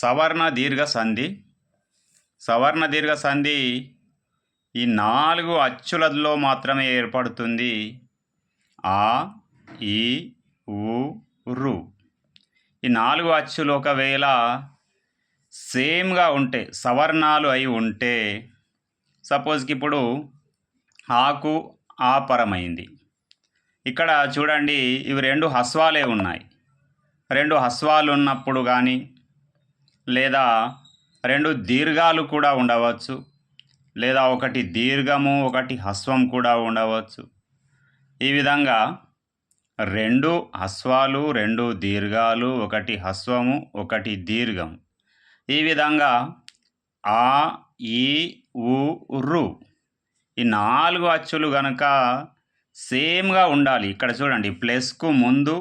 సవర్ణ దీర్ఘ సంధి. సవర్ణ దీర్ఘ సంధి ఈ నాలుగు అచ్చులలో మాత్రమే ఏర్పడుతుంది. ఆ ఈ ఉ రు. ఈ నాలుగు అచ్చులు ఒకవేళ సేమ్గా ఉంటే సవర్ణాలు అయి ఉంటే సపోజ్కి ఇప్పుడు ఆకు ఆపరమైంది. ఇక్కడ చూడండి ఇవి రెండు హస్వాలే ఉన్నాయి. రెండు హస్వాలు ఉన్నప్పుడు కానీ లేదా రెండు దీర్ఘాలు కూడా ఉండవచ్చు లేదా ఒకటి దీర్ఘము ఒకటి హస్వం కూడా ఉండవచ్చు. ఈ విధంగా రెండు హస్వాలు రెండు దీర్ఘాలు ఒకటి హస్వము ఒకటి దీర్ఘం ఈ విధంగా ఆ ఈ ఉ రు ఈ నాలుగు అచ్చులు గనక సేమ్గా ఉండాలి. ఇక్కడ చూడండి ప్లస్కు ముందు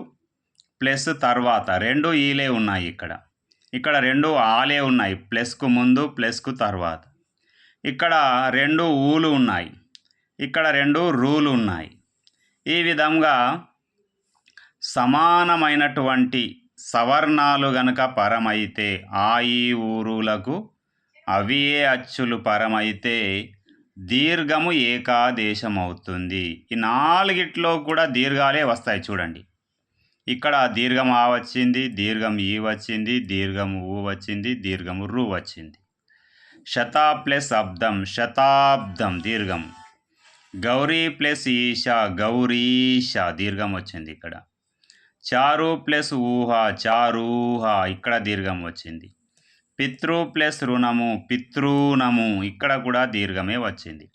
ప్లస్ తర్వాత రెండు ఈలే ఉన్నాయి ఇక్కడ. ఇక్కడ రెండు ఆలే ఉన్నాయి ప్లస్కు ముందు ప్లస్కు తర్వాత. ఇక్కడ రెండు ఊలు ఉన్నాయి ఇక్కడ రెండు రూలు ఉన్నాయి. ఈ విధంగా సమానమైనటువంటి సవర్ణాలు గనక పరమైతే ఆ ఈ ఊరులకు అవియే అచ్చులు పరమైతే దీర్ఘము ఏకాదేశం అవుతుంది ఈ నాలుగిట్లో కూడా దీర్ఘాలే వస్తాయి చూడండి. ఇక్కడ దీర్ఘం ఆ వచ్చింది దీర్ఘం ఈ వచ్చింది దీర్ఘం ఊ వచ్చింది దీర్ఘం రు వచ్చింది. శత ప్లస్ అబ్దం శతాబ్దం దీర్ఘం. గౌరీ ప్లస్ ఈషా గౌరీష దీర్ఘం వచ్చింది ఇక్కడ. చారు ప్లస్ ఊహ చారూహ ఇక్కడ దీర్ఘం వచ్చింది. పితృ ప్లస్ రుణము పితృణము ఇక్కడ కూడా దీర్ఘమే వచ్చింది.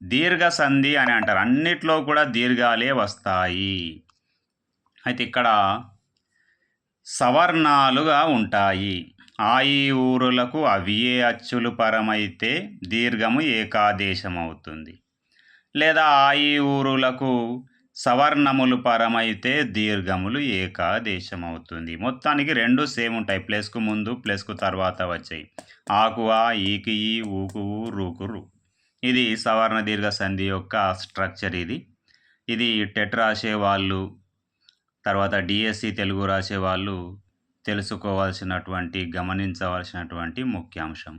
దీర్ఘ సంధి అని అంటారు. అన్నిట్లో కూడా దీర్ఘాలే వస్తాయి. అయితే ఇక్కడ సవర్ణాలుగా ఉంటాయి. ఆయి ఊరులకు అవియే అచ్చులు పరమైతే దీర్ఘము ఏకాదేశం అవుతుంది లేదా ఆయి ఊరులకు సవర్ణములు పరమైతే దీర్ఘములు ఏకాదేశం అవుతుంది మొత్తానికి రెండు సేమ్ ఉంటాయి. ప్లస్కు ముందు ప్లస్కు తర్వాత వచ్చాయి. ఆకు ఆ ఈకి ఈ ఊకు రూకు ఇది సవర్ణ దీర్ఘ సంధి యొక్క స్ట్రక్చర్ ఇది. ఇది టెట్రాసే వాళ్ళు తర్వాత డిఎస్సి తెలుగు రాసే వాళ్ళు తెలుసుకోవాల్సినటువంటి గమనించవలసినటువంటి ముఖ్యాంశం.